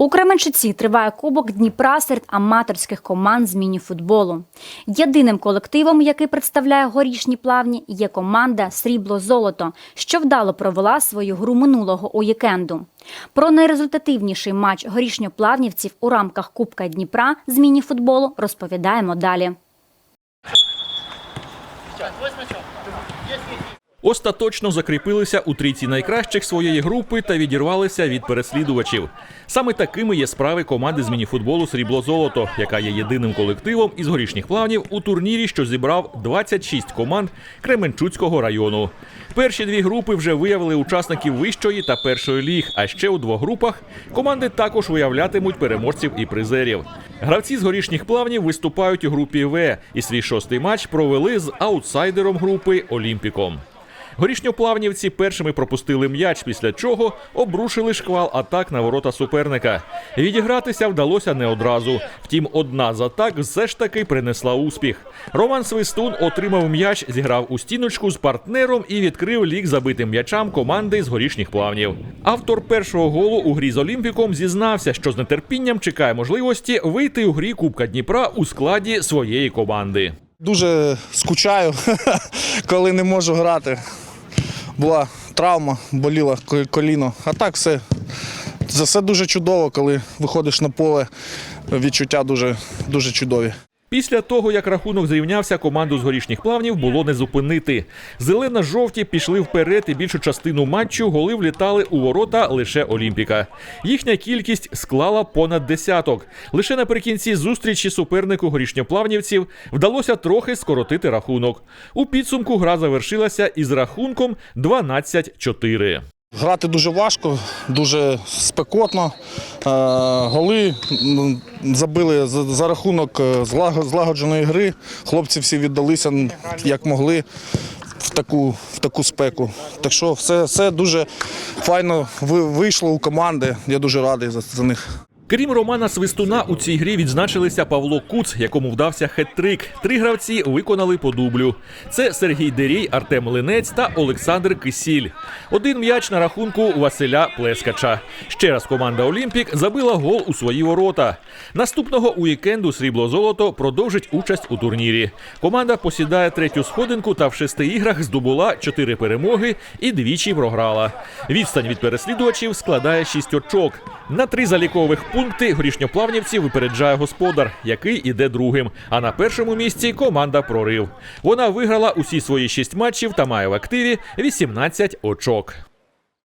У Кременчуці триває Кубок Дніпра серед аматорських команд з міні-футболу. Єдиним колективом, який представляє горішні плавні, є команда Срібло-Золото, що вдало провела свою гру минулого уікенду. Про найрезультативніший матч горішньоплавнівців у рамках Кубка Дніпра з міні-футболу розповідаємо далі. Остаточно закріпилися у трійці найкращих своєї групи та відірвалися від переслідувачів. Саме такими є справи команди з мініфутболу Срібло Золото, яка є єдиним колективом із горішніх плавнів у турнірі, що зібрав 26 команд Кременчуцького району. Перші дві групи вже виявили учасників вищої та першої ліг. А ще у двох групах команди також виявлятимуть переможців і призерів. Гравці з горішніх плавнів виступають у групі В і свій шостий матч провели з аутсайдером групи Олімпіком. Горішньоплавнівці першими пропустили м'яч, після чого обрушили шквал атак на ворота суперника. Відігратися вдалося не одразу. Втім, одна з атак все ж таки принесла успіх. Роман Свистун отримав м'яч, зіграв у стіночку з партнером і відкрив лік забитим м'ячам команди з горішніх плавнів. Автор першого голу у грі з Олімпіком зізнався, що з нетерпінням чекає можливості вийти у грі Кубка Дніпра у складі своєї команди. Дуже скучаю, коли не можу грати. Була травма, боліло коліно. А так все. за все дуже чудово, коли виходиш на поле. Відчуття дуже, дуже чудові. Після того, як рахунок зрівнявся, команду з горішніх плавнів було не зупинити. Зелено-жовті пішли вперед і більшу частину матчу голи влітали у ворота лише Олімпіка. Їхня кількість склала понад десяток. Лише наприкінці зустрічі супернику горішньоплавнівців вдалося трохи скоротити рахунок. У підсумку гра завершилася із рахунком 12-4. Грати дуже важко, дуже спекотно. Е, Голи забили за, рахунок е, злагодженої гри. Хлопці всі віддалися як могли в таку, в таку спеку. Так що все, все дуже файно вийшло у команди. Я дуже радий за, за них. Крім Романа Свистуна, у цій грі відзначилися Павло Куц, якому вдався хет-трик. Три гравці виконали по дублю. Це Сергій Дерій, Артем Линець та Олександр Кисіль. Один м'яч на рахунку Василя Плескача. Ще раз команда Олімпік забила гол у свої ворота. Наступного уікенду срібло золото продовжить участь у турнірі. Команда посідає третю сходинку та в шести іграх здобула чотири перемоги і двічі програла. Відстань від переслідувачів складає шість очок. На три залікових пункти горішньоплавнівці випереджає господар, який іде другим. А на першому місці команда прорив. Вона виграла усі свої шість матчів та має в активі 18 очок.